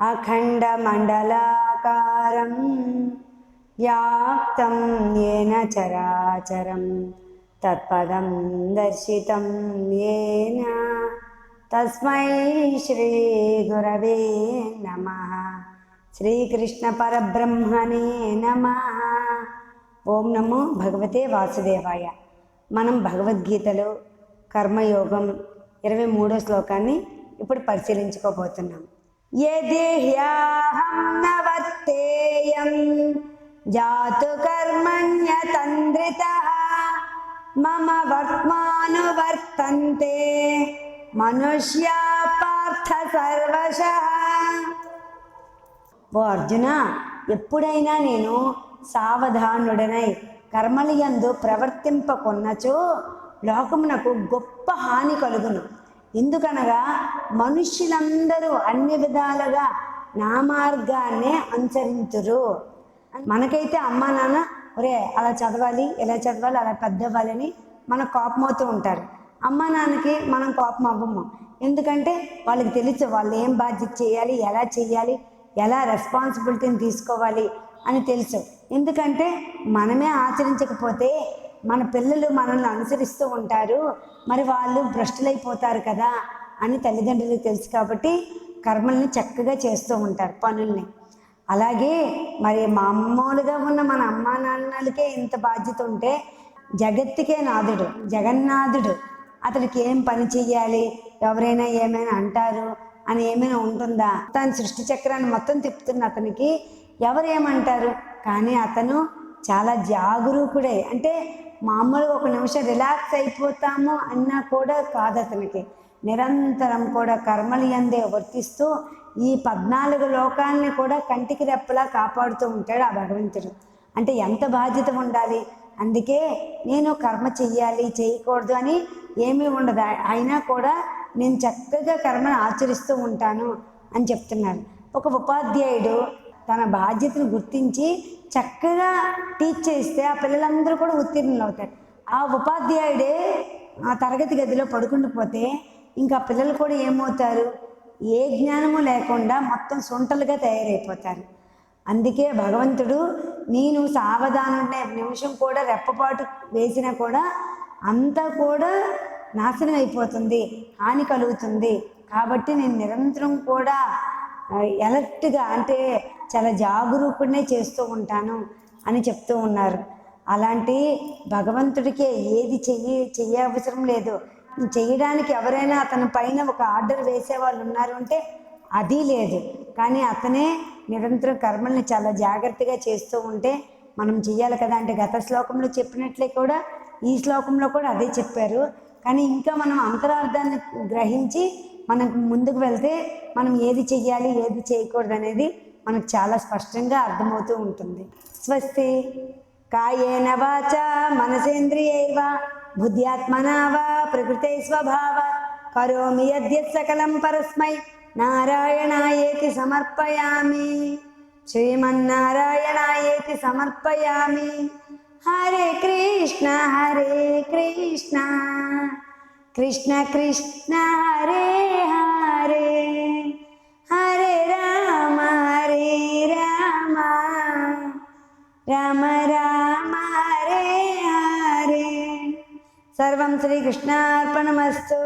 अखण्डमण्डलाकारं व्याप्तं येन चराचरं तत्पदं दर्शितं येन तस्मै श्रीगुरवे नमः శ్రీకృష్ణపరబ్రహ్మణే నమ ఓం నమో భగవతే వాసుదేవాయ మనం భగవద్గీతలో కర్మయోగం ఇరవై మూడో శ్లోకాన్ని ఇప్పుడు పరిశీలించుకోబోతున్నాం యదేహ్యాహం నవర్తేయం జాతు కర్మణ్యతంద్రిత మమ వర్త్మానువర్తంతే మనుష్యా పార్థ సర్వశ ఓ అర్జున ఎప్పుడైనా నేను సావధానుడనై కర్మలయందు ప్రవర్తింపకొన్నచో లోకమునకు గొప్ప హాని కలుగును. ఎందుకనగా మనుష్యులందరూ అన్ని విధాలుగా నా మార్గాన్నే అనుసరించరు. మనకైతే అమ్మ నాన్న ఒరే అలా చదవాలి ఇలా చదవాలి అలా పెద్ద అని మన కోపం అవుతూ ఉంటారు. అమ్మ నాన్నకి మనం కోపం అవ్వము. ఎందుకంటే వాళ్ళకి తెలుసు వాళ్ళు ఏం బాధ్యత చేయాలి ఎలా చేయాలి ఎలా రెస్పాన్సిబిలిటీని తీసుకోవాలి అని తెలుసు. ఎందుకంటే మనమే ఆచరించకపోతే మన పిల్లలు మనల్ని అనుసరిస్తూ ఉంటారు. మరి వాళ్ళు భ్రష్టులైపోతారు కదా అని తల్లిదండ్రులకు తెలుసు కాబట్టి కర్మల్ని చక్కగా చేస్తూ ఉంటారు పనుల్ని. అలాగే మరి మామూలుగా ఉన్న మన అమ్మా నాన్నలకే ఇంత బాధ్యత ఉంటే జగత్తుకే నాథుడు జగన్నాథుడు. అతడికి ఏం పని చెయ్యాలి? ఎవరైనా ఏమైనా అంటారు? అని ఏమైనా ఉంటుందా? తన సృష్టి చక్రాన్ని మొత్తం తిప్పుతున్న అతనికి ఎవరు ఏమంటారు? కానీ అతను చాలా జాగరూకుడే. అంటే మామూలుగా ఒక నిమిషం రిలాక్స్ అయిపోతాము అన్నా కూడా కాదు అతనికి. నిరంతరం కూడా కర్మలు ఎందే వర్తిస్తూ ఈ పద్నాలుగు లోకాలని కూడా కంటికి రెప్పలా కాపాడుతూ ఉంటాడు ఆ భగవంతుడు. అంటే ఎంత బాధ్యత ఉండాలి? అందుకే నేను కర్మ చెయ్యాలి చేయకూడదు అని ఏమీ ఉండదు. అయినా కూడా నేను చక్కగా కర్మను ఆచరిస్తూ ఉంటాను అని చెప్తున్నారు. ఒక ఉపాధ్యాయుడు తన బాధ్యతను గుర్తించి చక్కగా టీచ్ చేస్తే ఆ పిల్లలందరూ కూడా ఉత్తీర్ణులు అవుతారు. ఆ ఉపాధ్యాయుడే ఆ తరగతి గదిలో పడుకుండిపోతే ఇంకా పిల్లలు కూడా ఏమవుతారు? ఏ జ్ఞానము లేకుండా మొత్తం సొంటలుగా తయారైపోతారు. అందుకే భగవంతుడు నేను సావధానుడే నిమిషం కూడా రెప్పపాటు వేసినా కూడా అంతా కూడా నాశనం అయిపోతుంది హాని కలుగుతుంది. కాబట్టి నేను నిరంతరం కూడా ఎలర్ట్గా అంటే చాలా జాగరూకుడినే చేస్తూ ఉంటాను అని చెప్తూ ఉన్నారు. అలాంటి భగవంతుడికే ఏది చెయ్యి చెయ్య అవసరం లేదు. చేయడానికి ఎవరైనా అతని పైన ఒక ఆర్డర్ వేసే వాళ్ళు ఉన్నారు అంటే అది లేదు. కానీ అతనే నిరంతరం కర్మల్ని చాలా జాగ్రత్తగా చేస్తూ ఉంటే మనం చెయ్యాలి కదా అంటే గత శ్లోకంలో చెప్పినట్లే కూడా ఈ శ్లోకంలో కూడా అదే చెప్పారు. కానీ ఇంకా మనం అంతరార్థాన్ని గ్రహించి మనకు ముందుకు వెళ్తే మనం ఏది చెయ్యాలి ఏది చేయకూడదు అనేది మనకు చాలా స్పష్టంగా అర్థమవుతూ ఉంటుంది. స్వస్తి కాయేన వాచ మనసేంద్రియైవ బుద్ధ్యాత్మనా వా ప్రకృతే స్వభావ కరోమి యద్యత్ సకలం పరస్మై నారాయణాయేతి సమర్పయామి. శ్రీమన్నారాయణాయేతి సమర్పయామి. హరే కృష్ణ హరే కృష్ణ. కృష్ణ కృష్ణ హరే హరే രാമ രാമ ഹരേ ഹരേ. സർവം ശ്രീകൃഷ്ണാർപ്പണമസ്തു.